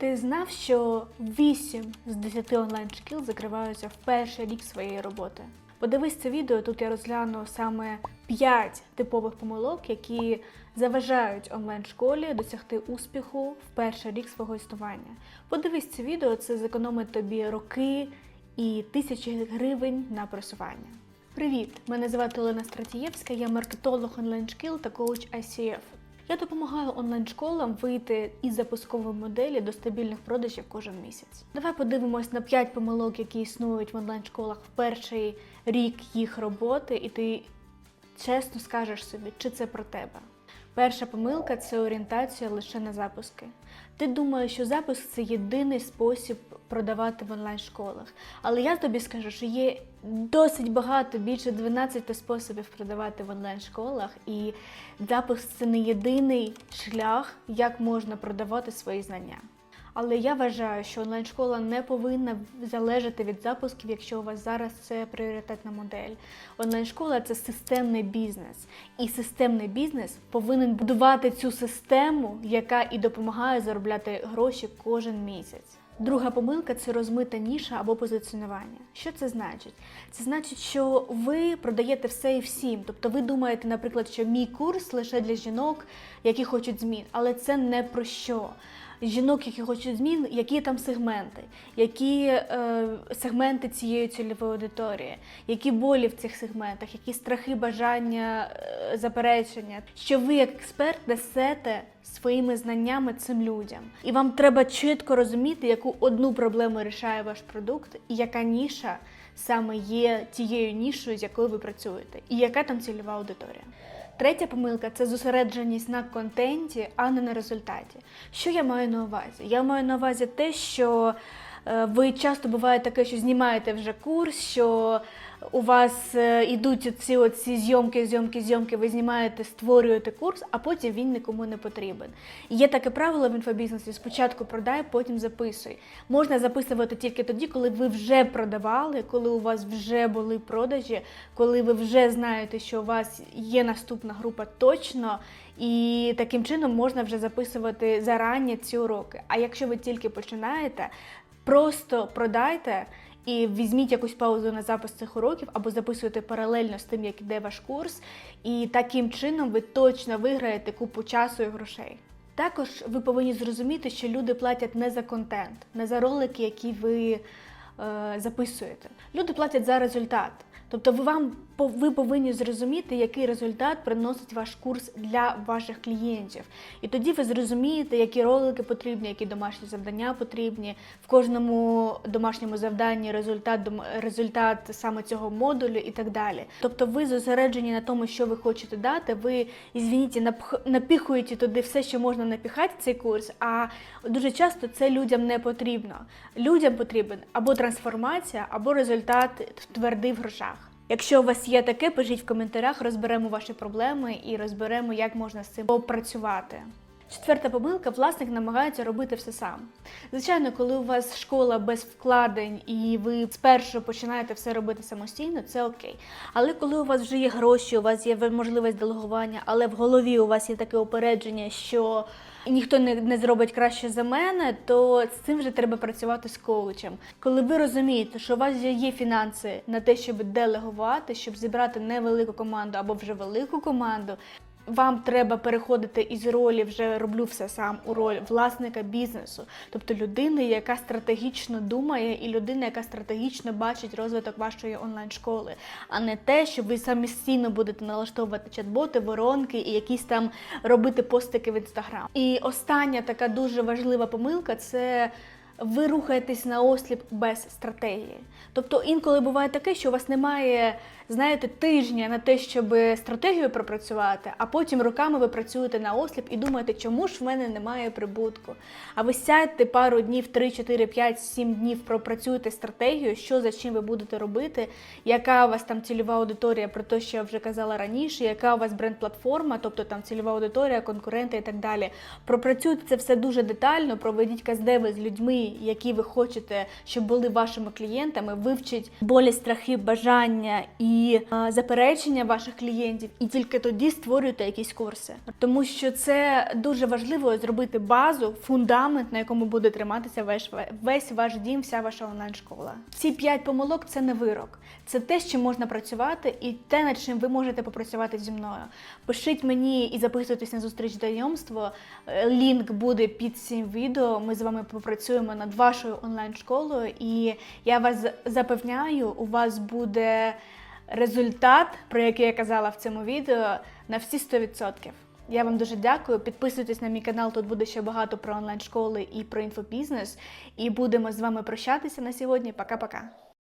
Ти знав, що 8 з 10 онлайн-шкіл закриваються в перший рік своєї роботи? Подивись це відео, тут я розгляну саме 5 типових помилок, які заважають онлайн-школі досягти успіху в перший рік свого існування. Подивись це відео, це зекономить тобі роки і тисячі гривень на просування. Привіт! Мене звати Олена Стратієвська, я маркетолог онлайн-шкіл та коуч ICF. Я допомагаю онлайн-школам вийти із запускової моделі до стабільних продажів кожен місяць. Давай подивимось на 5 помилок, які існують в онлайн-школах в перший рік їх роботи, і ти чесно скажеш собі, чи це про тебе. Перша помилка це орієнтація лише на запуски. Ти думаєш, що запуск це єдиний спосіб продавати в онлайн-школах. Але я тобі скажу, що є досить багато, більше 12 способів продавати в онлайн-школах, і запуск це не єдиний шлях, як можна продавати свої знання. Але я вважаю, що онлайн-школа не повинна залежати від запусків, якщо у вас зараз це пріоритетна модель. Онлайн-школа це системний бізнес, і системний бізнес повинен будувати цю систему, яка і допомагає заробляти гроші кожен місяць. Друга помилка це розмита ніша або позиціонування. Що це значить? Це значить, що ви продаєте все і всім. Тобто ви думаєте, наприклад, що мій курс лише для жінок, які хочуть змін, але це не про що жінок, які хочуть змін, які там сегменти, які е, сегменти цієї цільової аудиторії, які болі в цих сегментах, які страхи, бажання, е, заперечення, що ви як експерт несете своїми знаннями цим людям. І вам треба чітко розуміти, яку одну проблему рішає ваш продукт, і яка ніша саме є тією нішою, з якою ви працюєте, і яка там цільова аудиторія. Третя помилка це зосередженість на контенті, а не на результаті. Що я маю на увазі? Я маю на увазі те, що ви часто буває таке, що знімаєте вже курс, що у вас е, ідуть ці оці зйомки, зйомки, зйомки, ви знімаєте, створюєте курс, а потім він нікому не потрібен. Є таке правило в інфобізнесі: спочатку продай, потім записуй. Можна записувати тільки тоді, коли ви вже продавали, коли у вас вже були продажі, коли ви вже знаєте, що у вас є наступна група точно. І таким чином можна вже записувати зарані ці уроки. А якщо ви тільки починаєте, просто продайте і візьміть якусь паузу на запис цих уроків або записуйте паралельно з тим, як іде ваш курс, і таким чином ви точно виграєте купу часу і грошей. Також ви повинні зрозуміти, що люди платять не за контент, не за ролики, які ви е, записуєте. Люди платять за результат. Тобто ви вам ви повинні зрозуміти, який результат приносить ваш курс для ваших клієнтів. І тоді ви зрозумієте, які ролики потрібні, які домашні завдання потрібні. В кожному домашньому завданні результат результат саме цього модулю і так далі. Тобто ви зосереджені на тому, що ви хочете дати. Ви ізвініть, напіхуєте туди все, що можна напіхати цей курс. А дуже часто це людям не потрібно. Людям потрібен або трансформація, або результат твердий в грошах. Якщо у вас є таке, пишіть в коментарях, розберемо ваші проблеми і розберемо, як можна з цим попрацювати. Четверта помилка власник намагається робити все сам. Звичайно, коли у вас школа без вкладень і ви спершу починаєте все робити самостійно, це окей. Але коли у вас вже є гроші, у вас є можливість делегування, але в голові у вас є таке опередження, що ніхто не, не зробить краще за мене, то з цим вже треба працювати з коучем. Коли ви розумієте, що у вас є фінанси на те, щоб делегувати, щоб зібрати невелику команду або вже велику команду. Вам треба переходити із ролі вже роблю все сам у роль власника бізнесу, тобто людини, яка стратегічно думає, і людина, яка стратегічно бачить розвиток вашої онлайн-школи, а не те, що ви самостійно будете налаштовувати чат-боти, воронки і якісь там робити постики в інстаграм. І остання така дуже важлива помилка це. Ви рухаєтесь на осліп без стратегії. Тобто інколи буває таке, що у вас немає знаєте, тижня на те, щоб стратегію пропрацювати, а потім роками ви працюєте на осліп і думаєте, чому ж в мене немає прибутку. А ви сядьте пару днів, 3, 4, 5, 7 днів, пропрацюєте стратегію, що за чим ви будете робити, яка у вас там цільова аудиторія, про те, що я вже казала раніше, яка у вас бренд-платформа, тобто там цільова аудиторія, конкуренти і так далі. Пропрацюйте це все дуже детально, проведіть каздеви з людьми, які ви хочете, щоб були вашими клієнтами, вивчіть болі, страхи, бажання і е, заперечення ваших клієнтів, і тільки тоді створюйте якісь курси. Тому що це дуже важливо зробити базу, фундамент, на якому буде триматися весь, весь ваш дім, вся ваша онлайн-школа. Ці п'ять помилок це не вирок. Це те, з чим можна працювати, і те, над чим ви можете попрацювати зі мною. Пишіть мені і записуйтесь на зустріч знайомство. Е, Лінк буде під цим відео. Ми з вами попрацюємо над вашою онлайн-школою, і я вас запевняю, у вас буде результат, про який я казала в цьому відео, на всі 100%. Я вам дуже дякую. Підписуйтесь на мій канал. Тут буде ще багато про онлайн-школи і про інфобізнес. І будемо з вами прощатися на сьогодні. Пока-пока.